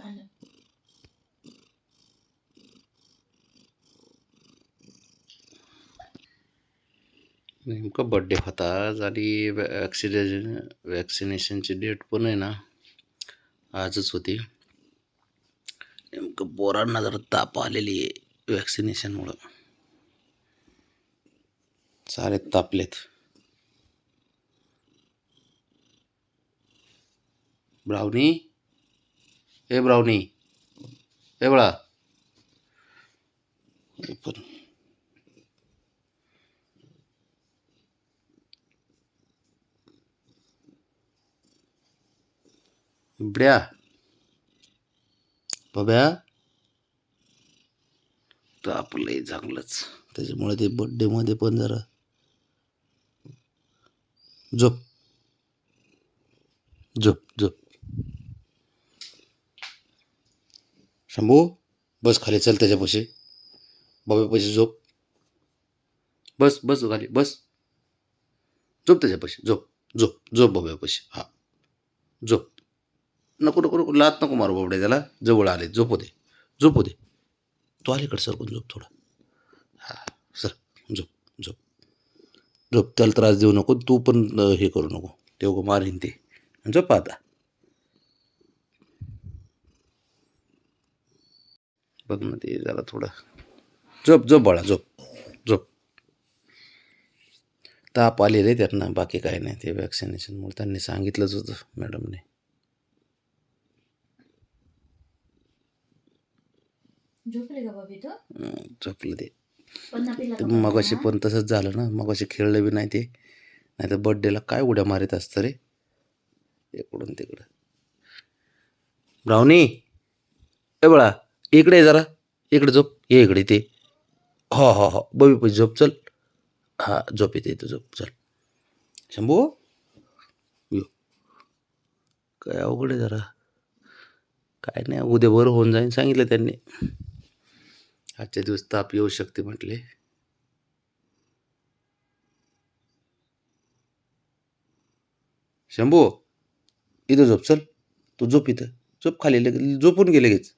चालेल नेमका बड्डे होता आज आणि वॅक्सिनेशन वॅक्सिनेशनची डेट पण आहे ना आजच होती. नेमकं पोरांना जरा ताप आलेली आहे वॅक्सिनेशनमुळं सारे तापलेत. ब्राउनी? हे ब्राउनी. हे बळा हे पण इबड्या बब्या. तर आपलंही चांगलंच त्याच्यामुळे ते बड्डेमध्ये पण जरा झोप. झोप झोप. शंभू बस खाली चल त्याच्यापाशी बाबापाशी झोप. बस बस खाली बस. झोप त्याच्यापाशी झोप झोप झोप बाबापाशी हा. झोप. नको नको नको लात नको मारू बाबडे त्याला. जवळ आले झोपू दे झोपू दे तो अलीकडे सरकून झोप थोडा. हा सर झोप झोप. झोप त्याला त्रास देऊ नको. तू पण हे करू नको. ते मारीन ते. झोप आता. बघ ना ते जरा थोडं. झोप झोप बाळा झोप झोप. ताप आले रे त्यांना बाकी काय नाही. ते वॅक्सिनेशनमुळे त्यांनी सांगितलंच होतं मॅडमने झोपले तो? मगाशी पण तसंच झालं ना. मगाशी खेळलं बी नाही ते. नाही तर बड्डेला काय उड्या मारित असतं रे? इकडून तिकडं. ब्राउनी ए बळा! इकडे ये जरा. इकडे झोप. ये इकडे ते हो हो हो. बबी पण झोप. चल. हां झोप येते इथं झोप. चल. शंभू? यो. काय अवघड आहे जरा. काय नाही उद्या बरं होऊन जाईन सांगितलं त्यांनी. आजच्या दिवस ताप येऊ शकते म्हटले. शंभू इथं झोप. चल. तू झोप इथं. झोप खाली लगेच झोपून गेले लगेच.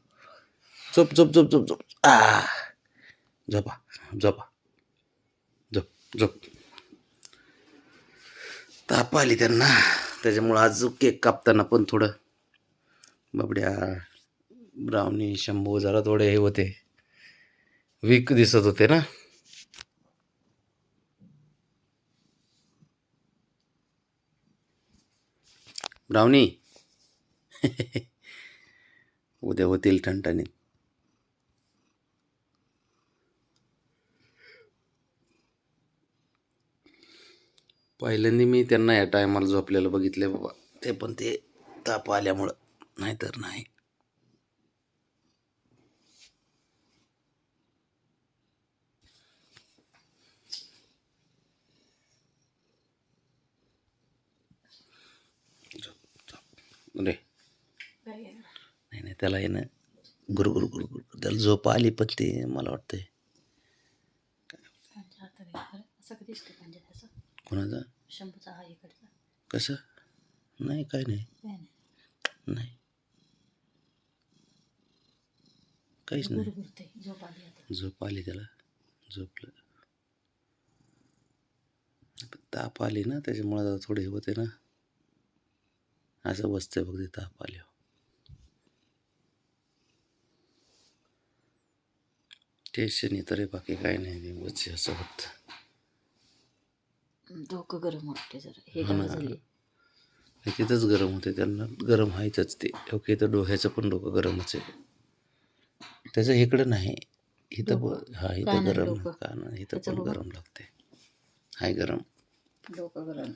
झोप झोप झोप झोप झोप. आ. झोपा झोपा. झोप झोप. ताप आली त्यांना. त्याच्यामुळं आज केक कापताना पण थोडं बाबड्या ब्राउनी शंभू जरा थोडे हे होते. वीक दिसत होते ना. ब्राउनी. उद्या होतील ठणठणीत. पहिल्यांदा मी त्यांना या टायमाला झोपलेलं बघितले बाबा. ते पण ते ताप आल्यामुळं. नाहीतर नाही. रे? नाही नाही त्याला आहे ना गुरु गुरु गुरु गुरु. त्याला झोप आली पण ते मला वाटतंय. त्याचा? कोणाचा? शंभूचा हा इकडचा. कसं? नाही काय नाही. काय नाही. नाही. काहीच नाही. गुरगुरते झोप आली आता. झोप आली त्याला. झोपलं. ताप आली ना त्याच्यामुळे जरा थोडे हे होते ना. असं बसतंय बघ ते ताप आल्यावर. टेन्शन येतं रे बाकी काय नाही उगाच असं होतं डोकं गरम वाटते जरा हे ना. झाले तिथंच गरम होते त्यांना गरम व्हायचंच ते ओके तर डोक्याचं पण डोकं गरमच आहे त्याचं इकडं नाही इथं डोकं. हा इथं गरम डोकं. का ना इथं पण. गरम लागते हाय गरम डोकं गरम.